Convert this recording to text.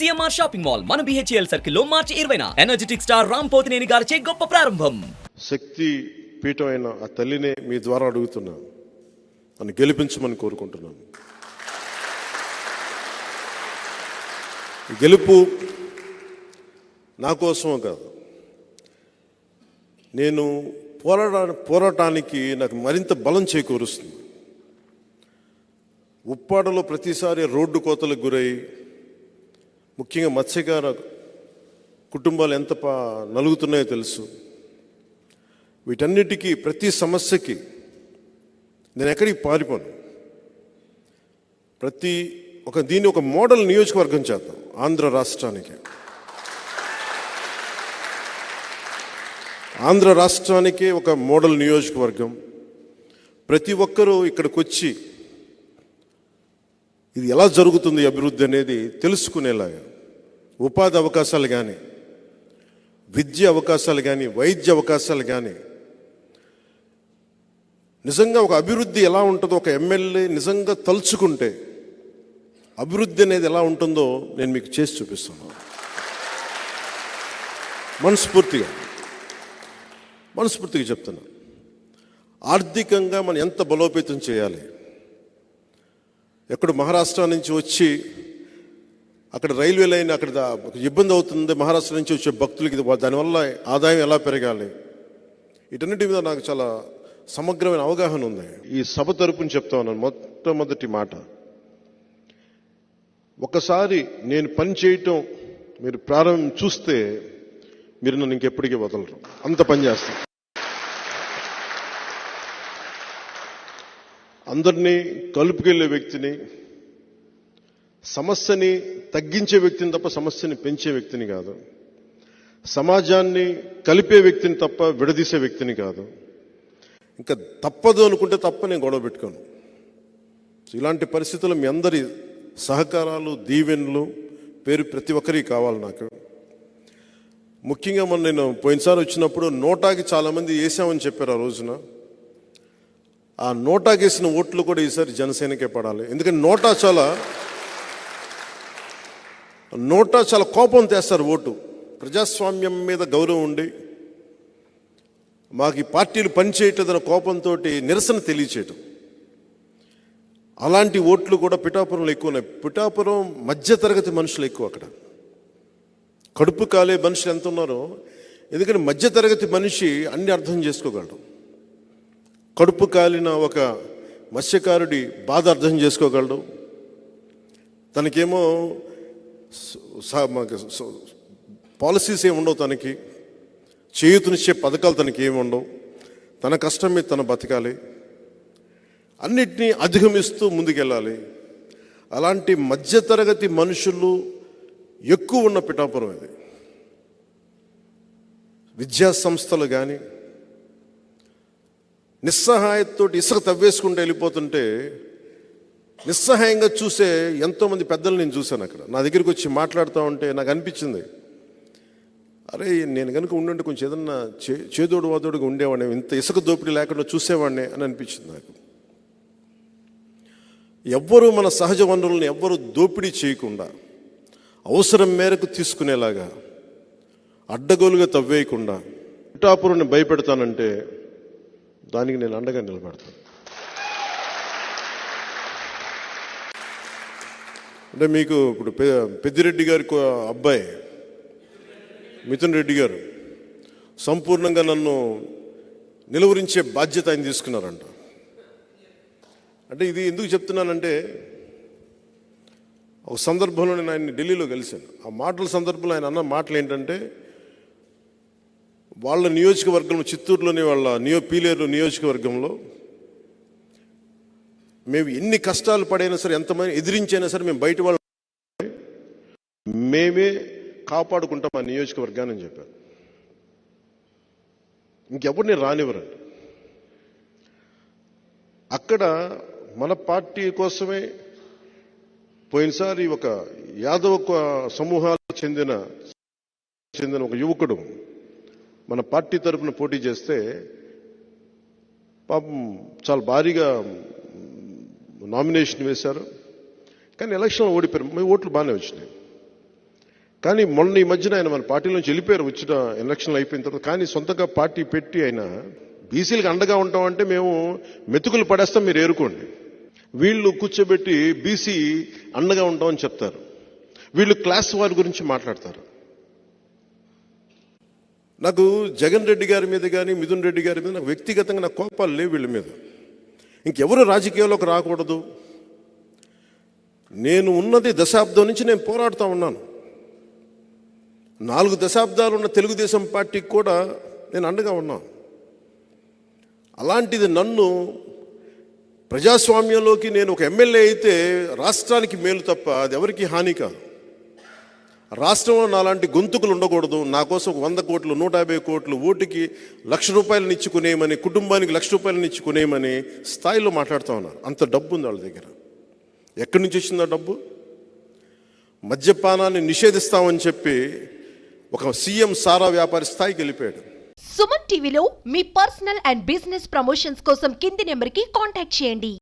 CMR shopping mall మన బిహెచ్ఎల్ సర్కిల్లో March ఇరవైన. ఎనర్జెటిక్ స్టార్ రామ్ పోతినేని గారిచే గొప్ప ప్రారంభం. శక్తి పీఠం అయిన ఆ తల్లినే మీ ద్వారా అడుగుతున్నాను నన్ను గెలిపించమని కోరుకుంటున్నాను. గెలుపు నా కోసమో కాదు. నేను పోరాడా పోరాటానికి నాకు మరింత బలం చేకూరుస్తుంది. ఉప్పాడలో ప్రతిసారి రోడ్డు కోతలకు గురై ముఖ్యంగా మత్స్యకార కుటుంబాలు ఎంత పా నలుగుతున్నాయో తెలుసు. వీటన్నిటికీ ప్రతి సమస్యకి నేను ఎక్కడికి పారిపోను. ప్రతి ఒక దీన్ని ఒక మోడల్ నియోజకవర్గం చేద్దాం ఆంధ్ర రాష్ట్రానికి. ఆంధ్ర రాష్ట్రానికి ఒక మోడల్ నియోజకవర్గం. ప్రతి ఒక్కరూ ఇక్కడికి వచ్చి ఇది ఎలా జరుగుతుంది అభివృద్ధి అనేది తెలుసుకునేలాగా. ఉపాధి అవకాశాలు కానీ విద్య అవకాశాలు కానీ వైద్య అవకాశాలు కానీ నిజంగా ఒక అభివృద్ధి ఎలా ఉంటుందో ఒక ఎమ్మెల్యే నిజంగా తలుచుకుంటే అభివృద్ధి అనేది ఎలా ఉంటుందో నేను మీకు చేసి చూపిస్తున్నాను మనస్ఫూర్తిగా మనస్ఫూర్తిగా చెప్తున్నా. ఆర్థికంగా మనం ఎంత బలోపేతం చేయాలి? ఎక్కడ మహారాష్ట్ర నుంచి వచ్చి అక్కడ రైల్వే లైన్ అక్కడ ఇబ్బంది అవుతుంది. మహారాష్ట్ర నుంచి వచ్చే భక్తులకి ఇది- దానివల్ల ఆదాయం ఎలా పెరగాలి? వీటన్నిటి మీద నాకు చాలా సమగ్రమైన అవగాహన ఉంది. ఈ సభ తరపున చెప్తా ఉన్నాను. మొట్టమొదటి మాట. ఒకసారి నేను పని చేయటం మీరు ప్రారంభం చూస్తే మీరు నన్ను ఇంకెప్పటికీ వదలరు. అంత పని చేస్తాను. అందరినీ కలుపుకెళ్ళే వ్యక్తిని సమస్యని తగ్గించే వ్యక్తిని తప్ప సమస్యని పెంచే వ్యక్తిని కాదు. సమాజాన్ని కలిపే వ్యక్తిని తప్ప విడదీసే వ్యక్తిని కాదు. ఇంకా తప్పదు అనుకుంటే తప్ప నేను గొడవ పెట్టుకోను. ఇలాంటి పరిస్థితులు మీ అందరి సహకారాలు దీవెనలు పేరు ప్రతి ఒక్కరికి కావాలి నాకు. ముఖ్యంగా మొన్న నేను పోయినసారి వచ్చినప్పుడు నోటాకి చాలామంది వేసామని చెప్పారు ఆ రోజున. ఆ నోటా గేసిన ఓట్లు కూడా ఈసారి జనసేనకే పడాలి. ఎందుకంటే నోటా చాలా నోటా చాలా కోపం తెస్తారు ఓటు. ప్రజాస్వామ్యం మీద గౌరవం ఉండి మాకు ఈ పార్టీలు పనిచేయట్లేదన్న కోపంతో నిరసన తెలియచేయటం. అలాంటి ఓట్లు కూడా పిఠాపురంలో ఎక్కువ ఉన్నాయి. పిఠాపురం మధ్యతరగతి మనుషులు ఎక్కువ అక్కడ. కడుపు కాలే మనుషులు ఎంత ఉన్నారో ఎందుకంటే మధ్యతరగతి మనిషి అన్ని అర్థం చేసుకోగలడు. కడుపు కాలిన ఒక మత్స్యకారుడి బాధ అర్థం చేసుకోగలడు. తనకేమో పాలసీస్ ఏమి ఉండవు తనకి. చేయూతనిచ్చే పథకాలు తనకి ఏమి ఉండవు. తన కష్టం మీద తన బతకాలి. అన్నిటినీ అధిగమిస్తూ ముందుకెళ్ళాలి. అలాంటి మధ్యతరగతి మనుషులు ఎక్కువ ఉన్న పిఠాపురం ఇది. విద్యా సంస్థలు కానీ నిస్సహాయతతో ఇసుక తవ్వేసుకుంటూ వెళ్ళిపోతుంటే నిస్సహాయంగా చూసే ఎంతోమంది పెద్దలు నేను చూశాను అక్కడ. నా దగ్గరికి వచ్చి మాట్లాడుతూ ఉంటే నాకు అనిపించింది అరే నేను కనుక ఉండండి కొంచెం ఏదన్నా చే చేదోడు వాదోడుగా ఉండేవాడిని ఇంత ఇసుక దోపిడీ లేకుండా చూసేవాడిని అని అనిపించింది నాకు. ఎవ్వరూ మన సహజ వనరులను ఎవ్వరూ దోపిడీ చేయకుండా అవసరం మేరకు తీసుకునేలాగా అడ్డగోలుగా తవ్వేయకుండా పిఠాపురుని భయపెడతానంటే దానికి నేను అండగా నిలబడతాను. అంటే మీకు ఇప్పుడు పె- పెద్దిరెడ్డి గారి అబ్బాయి మిథున్ రెడ్డి గారు సంపూర్ణంగా నన్ను నిలువరించే బాధ్యత ఆయన తీసుకున్నారంట. అంటే ఇది ఎందుకు చెప్తున్నానంటే ఒక సందర్భంలో నేను ఆయన్ని ఢిల్లీలో కలిశాను. ఆ మాటల సందర్భంలో ఆయన అన్న మాటలు ఏంటంటే వాళ్ళ నియోజకవర్గంలో చిత్తూరులోని వాళ్ళ నియో పీలేరు నియోజకవర్గంలో మేము ఎన్ని కష్టాలు పడైనా సరే ఎంతమంది ఎదిరించైనా సరే మేము బయట వాళ్ళు. మేమే కాపాడుకుంటాం ఆ నియోజకవర్గాన్ని అని చెప్పారు. ఇంకెవరిని రానివ్వరండి. అక్కడ మన పార్టీ కోసమే పోయినసారి ఒక యాదవ సమూహాలకు చెందిన చెందిన ఒక యువకుడు మన పార్టీ తరపున పోటీ చేస్తే పాపం చాలా భారీగా నామినేషన్ వేశారు. కానీ ఎలక్షన్లో ఓడిపోయారు. మీ ఓట్లు బాగానే వచ్చినాయి. కానీ మొన్న ఈ మధ్యన ఆయన మన పార్టీలోంచి వెళ్ళిపోయారు. వచ్చిన ఎలక్షన్లు అయిపోయిన తర్వాత కానీ సొంతంగా పార్టీ పెట్టి ఆయన బీసీలకు అండగా ఉంటామంటే మేము మెతుకులు పడేస్తాం మీరు ఏరుకోండి. వీళ్ళు కూర్చోబెట్టి బీసీ అండగా ఉంటామని చెప్తారు. వీళ్ళు క్లాస్ వారి గురించి మాట్లాడతారు. నాకు జగన్ రెడ్డి గారి మీద కానీ మిథున్ రెడ్డి గారి మీద నాకు వ్యక్తిగతంగా నాకు కోపాలు లేవు వీళ్ళ మీద. ఇంకెవరు రాజకీయాల్లోకి రాకూడదు. నేను ఉన్నది దశాబ్దం నుంచి నేను పోరాడుతూ ఉన్నాను. నాలుగు దశాబ్దాలు ఉన్న తెలుగుదేశం పార్టీకి కూడా నేను అండగా ఉన్నాను అలాంటిది నన్ను ప్రజాస్వామ్యంలోకి నేను ఒక ఎమ్మెల్యే అయితే రాష్ట్రానికి మేలు తప్ప అది ఎవరికి హాని కాదు. రాష్ట్రంలో నాలాంటి గొంతుకులు ఉండకూడదు. నా కోసం వంద కోట్లు నూట యాభై కోట్లు ఓటుకి లక్ష రూపాయలను ఇచ్చుకునేయమని కుటుంబానికి లక్ష రూపాయలను ఇచ్చుకునేయమని స్థాయిలో మాట్లాడుతూ ఉన్నారు. అంత డబ్బు ఉంది వాళ్ళ దగ్గర. ఎక్కడి నుంచి వచ్చిందో ఆ డబ్బు? మద్యపానాన్ని నిషేధిస్తామని చెప్పి ఒక సీఎం సారా వ్యాపారి స్థాయికి వెళ్ళిపోయాడు. సుమన్ టీవీలో మీ పర్సనల్ అండ్ బిజినెస్ ప్రమోషన్స్ కోసం కింది నెంబర్కి కాంటాక్ట్ చేయండి.